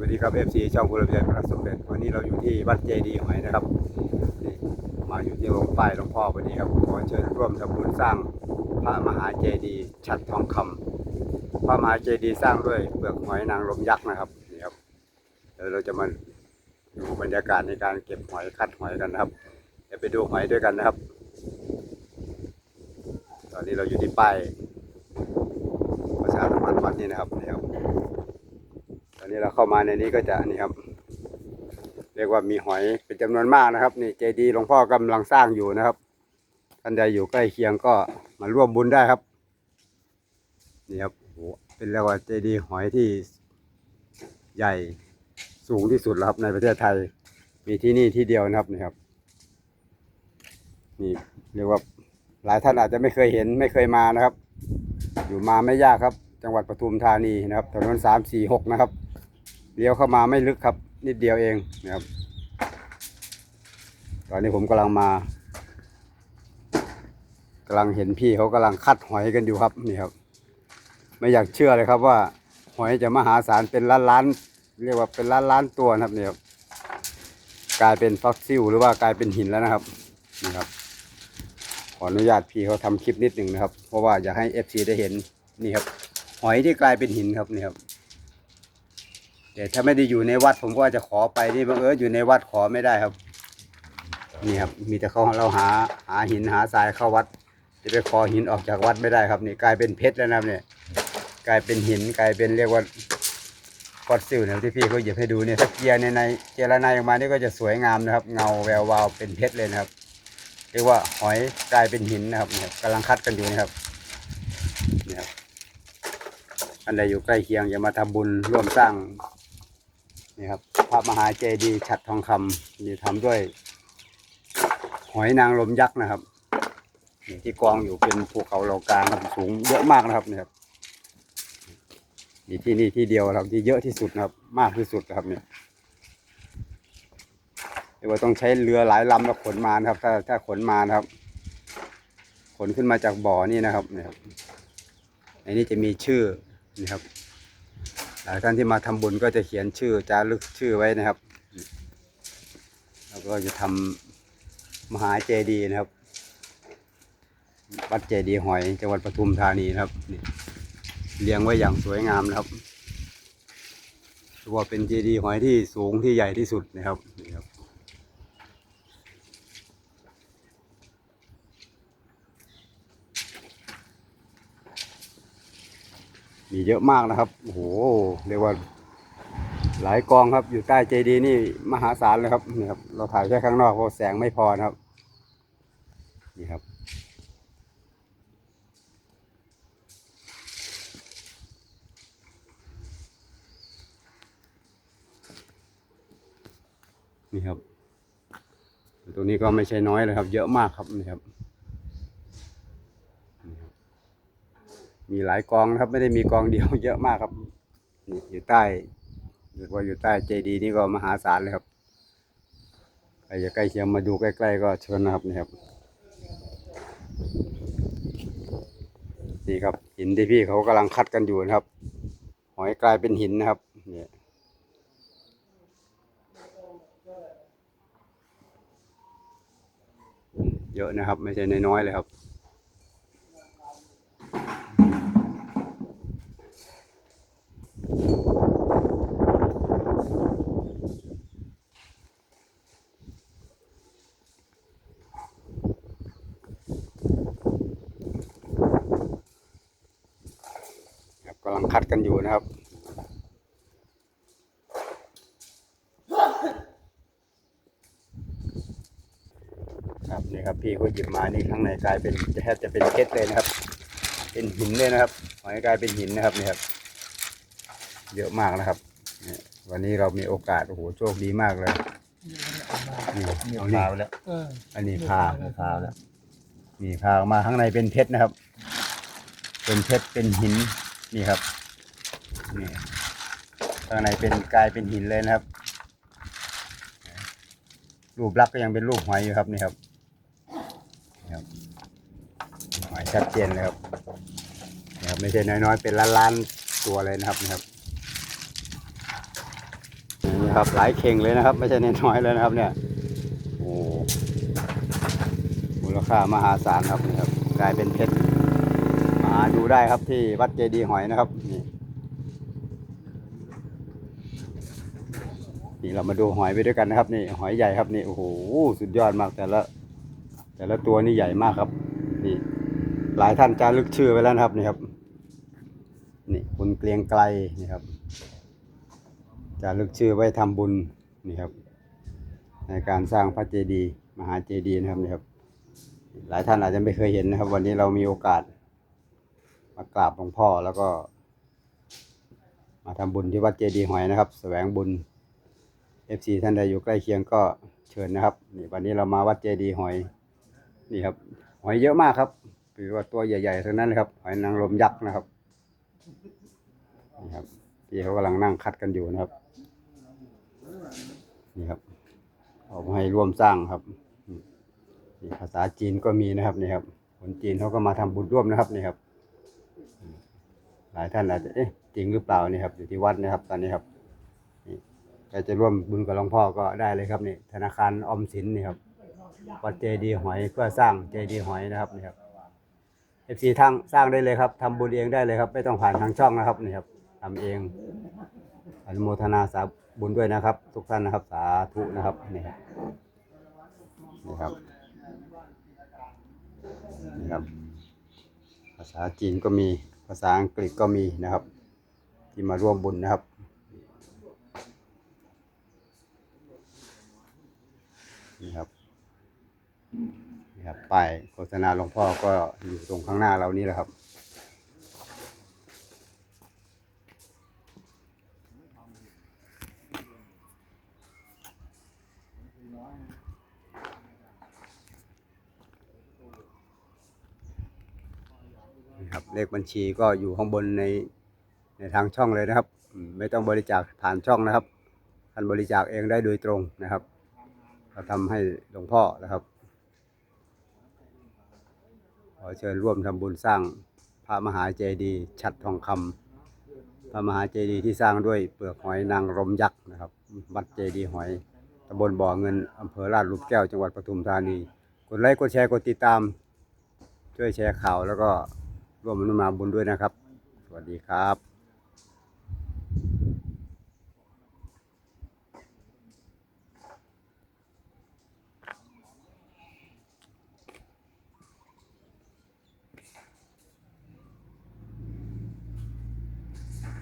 วัสดีครับ FC ช่องพลเรือนพระสมเด็จวันนี้เราอยู่ที่วัดเจดีย์หอยนะครับนี่มาอยู่ที่โรงป้ายหลวงพ่อพอดีครับขอเชิญร่วมทำบุญสร้างพระมหาเจดีย์ฉัดทองคำพระมหาเจดีย์สร้างด้วยเปลือกหอยนางรมยักษ์นะครับนี่ครับเดี๋ยวเราจะมาดูบรรยากาศในการเก็บหอยคัดหอยกันนะครับเดี๋ยวไปดูหอยด้วยกันนะครับ ตอนนี้เราอยู่ที่ป้ายประชาสัมพันธ์วัดนี่นะครับนี่ครับ นนี้เราเข้ามาในนี้ก็จะนี่ครับ เรียกว่ามีหอยเป็นจำนวนมากนะครับ นี่เจดีย์หลวงพ่อกำลังสร้างอยู่นะครับท่านใดอยู่ใกล้เคียงก็มาร่วมบุญได้ครับนี่ครับโอ้โหเป็นเรียกว่าเจดีย์หอยที่ใหญ่สูงที่สุดแล้วครับในประเทศไทย มีที่นี่ที่เดียวนะครับนี่ครับนี่เรียกว่าหลายท่านอาจจะไม่เคยเห็นไม่เคยมานะครับ อยู่มาไม่ยากครับ จังหวัดปทุมธานีนะครับถนนสามสี่หกนะครับ เลี้ยวเข้ามาไม่ลึกครับ นิดเดียวเองนะครับ ตอนนี้ผมกำลังมากำลังเห็นพี่เขากำลังคัดหอยกันอยู่ครับนี่ครับ ไม่อยากเชื่อเลยครับว่า หอยจะมหาศาลเป็นล้านล้าน เรียกว่าเป็นล้านล้านตัวนะครับเนี่ยครับกลายเป็นฟอสซิลหรือว่ากลายเป็นหินแล้วนะครับนี่ครับ ขออนุญาตพี่เขาทำคลิปนิดหนึ่งนะครับ เพราะว่าอยากให้ FC ได้เห็นนี่ครับ หอยที่กลายเป็นหินครับนี่ครับ แต่ถ้าไม่ได้อยู่ในวัดผมก็จะขอไปนี่บังเอิญอยู่ในวัดขอไม่ได้ครับ นี่ครับมีแต่เขาเราหาหาหินหาทรายเข้าวัด จะไปขอหินออกจากวัดไม่ได้ครับนี่กลายเป็นเพชรแล้วนะครับเนี่ยกลายเป็นหินกลายเป็นเรียกว่าฟอสซิลนะที่พี่เขาหยิบให้ดูเนี่ยถ้าเกียร์ในในเจรไนออกมานี่ก็จะสวยงามนะครับ เงาแวววาวเป็นเพชรเลยนะครับเรียกว่าหอยกลายเป็นหินนะครับเนี่ยกำลังคัดกันอยู่นะครับนี่ครับอันใดอยู่ใกล้เคียงอย่ามาทำบุญร่วมสร้าง นี่ครับพระมหาเจดีย์ฉัดทองคำนี่ทำด้วย หอยนางรมยักษ์นะครับนี่ที่กองอยู่เป็นภูเขาเหล่ากลางครับสูงเยอะมากนะครับนี่ครับนี่ที่นี่ที่เดียวครับที่เยอะที่สุดนะครับ มากที่สุดนะครับเนี่ยเรียกว่าต้องใช้เรือหลายลำแล้วขนมานะครับ ถ้าถ้าขนมานะครับ ขนขึ้นมาจากบ่อนี่นะครับเนี่ยครับในนี้จะมีชื่อนี่ครับ หลายท่านที่มาทำบุญก็จะเขียนชื่อจารึกชื่อไว้นะครับ แล้วก็จะทำมหาเจดีย์นะครับ วัดเจดีย์หอยจังหวัดปทุมธานีนะครับนี่เรียงไว้อย่างสวยงามนะครับถือว่าเป็นเจดีย์หอยที่สูงที่ใหญ่ที่สุดนะครับนี่ครับ มีเยอะมากนะครับโอ้โหเรียกว่า หลายกองครับอยู่ใต้เจดีย์นี่มหาศาลเลยครับนี่ครับเราถ่ายแค่ข้างนอกเพราะแสงไม่พอนะครับนี่ครับนี่ครับตรงนี้ก็ไม่ใช่น้อยเลยครับ เยอะมากครับนี่ครับ มีหลายกองนะครับ ไม่ได้มีกองเดียวเยอะมากครับอยู่ใต้เรียว่าอยู่ใต้เจดีนี่ก็มหาศาลเลยครับใครจะใกล้เคียงมาดูใกล้ๆก็เชิญนะครับนี่ครับนี่ครับหินที่พี่เขากำลังคัดกันอยู่นะครับ หอยกลายเป็นหินนะครับเนี่ยเยอะนะครับ ไม่ใช่น้อยๆเลยครับ ครับกำลังคัดกันอยู่นะครับ ครับนี่ครับพี่เขาหยิบมานี่ข้างในกลายเป็นแทบจะเป็นเพชรเลยนะครับ เป็นหินเลยนะครับหอยกลายเป็นหินนะครับนี่ครับ เยอะมากนะครับวันนี้เรามีโอกาสโอ้โหโชคดีมากเลยนี่เอานี่แล้วอันนี้พาขาแล้วนี่พาออกมาข้างในเป็นเพชรนะครับ เป็นเพชรเป็นหินนี่ครับ นี่ข้างในเป็นกลายเป็นหินเลยนะครับ รูปลักษณ์ก็ยังเป็นรูปหอยอยู่ครับนี่ครับครับหอยชัดเจนเลยครับนี่ครับไม่ใช่น้อยๆ เป็นล้านๆตัวเลยนะครับนี่ครับนี่ครับหลายเข่งเลยนะครับ ไม่ใช่น้อยๆเลยนะครับ เนี่ยโอ้มูลค่ามหาศาลครับนี่ครับกลายเป็นเพชรมาหาดูได้ครับที่วัดเจดีย์หอยนะครับ นี่เรามาดูหอยไปด้วยกันนะครับนี่หอยใหญ่ครับนี่โอ้โหสุดยอดมากแต่ละ แต่ละตัวนี่ใหญ่มากครับ นี่ หลายท่านจารึกชื่อไว้แล้วนะครับนี่ครับ นี่คุณเกรียงไกลนี่ครับจารึกชื่อไว้ทำบุญนี่ครับ ในการสร้างพระเจดีย์มหาเจดีย์นะครับนี่ครับ หลายท่านอาจจะไม่เคยเห็นนะครับ วันนี้เรามีโอกาส มากราบหลวงพ่อแล้วก็ มาทำบุญที่วัดเจดีย์หอยนะครับ แสวงบุญ FC ท่านใดอยู่ใกล้เคียงก็เชิญนะครับนี่วันนี้เรามาวัดเจดีหอยนี่ครับ หอยเยอะมากครับถือว่าตัวใหญ่ๆทั้งนั้นเลยครับ หอยนางรมยักษ์นะครับนี่ครับพี่เขากำลังนั่งคัดกันอยู่นะครับนี่ครับเอามาให้ร่วมสร้างครับนี่ภาษาจีนก็มีนะครับนี่ครับคนจีนเขาก็มาทำบุญร่วมนะครับนี่ครับ หลายท่านอาจจะเอ๊ะจริงหรือเปล่านี่ครับ อยู่ที่วัดนะครับ ตอนนี้ครับ ใครจะร่วมบุญกับหลวงพ่อก็ได้เลยครับนี่ธนาคารออมสินนี่ครับวัดเจดีหอยเพื่อสร้างเจดีหอยนะครับนี่ครับเอฟซีทางสร้างได้เลยครับทำบุญเองได้เลยครับ ไม่ต้องผ่านทางช่องนะครับนี่ครับทำเองอนุโมทนาสาบุญด้วยนะครับ ทุกท่านนะครับ สาธุนะครับนี่ครับนี่ครับนี่ครับ ภาษาจีนก็มีภาษาอังกฤษก็มีนะครับ ที่มาร่วมบุญนะครับ นี่ครับนี่ครับป้ายโฆษณาหลวงพ่อก็อยู่ตรงข้างหน้าเรานี่แหละครับ นี่ครับเลขบัญชีก็อยู่ข้างบนในในทางช่องเลยนะครับ ไม่ต้องบริจาคผ่านช่องนะครับท่านบริจาคเองได้โดยตรงนะครับ เราทำให้หลวงพ่อนะครับ ขอเชิญร่วมทำบุญสร้างพระมหาเจดีย์ฉัดทองคำพระมหาเจดีย์ที่สร้างด้วยเปลือกหอยนางรมยักษ์นะครับ วัดเจดีย์หอยตำบลบ่อเงินอำเภอลาดหลุมแก้วจังหวัดปทุมธานี กดไลค์กดแชร์กดติดตาม ช่วยแชร์ข่าวแล้วก็ร่วมอนุโมทนาบุญด้วยนะครับ สวัสดีครับ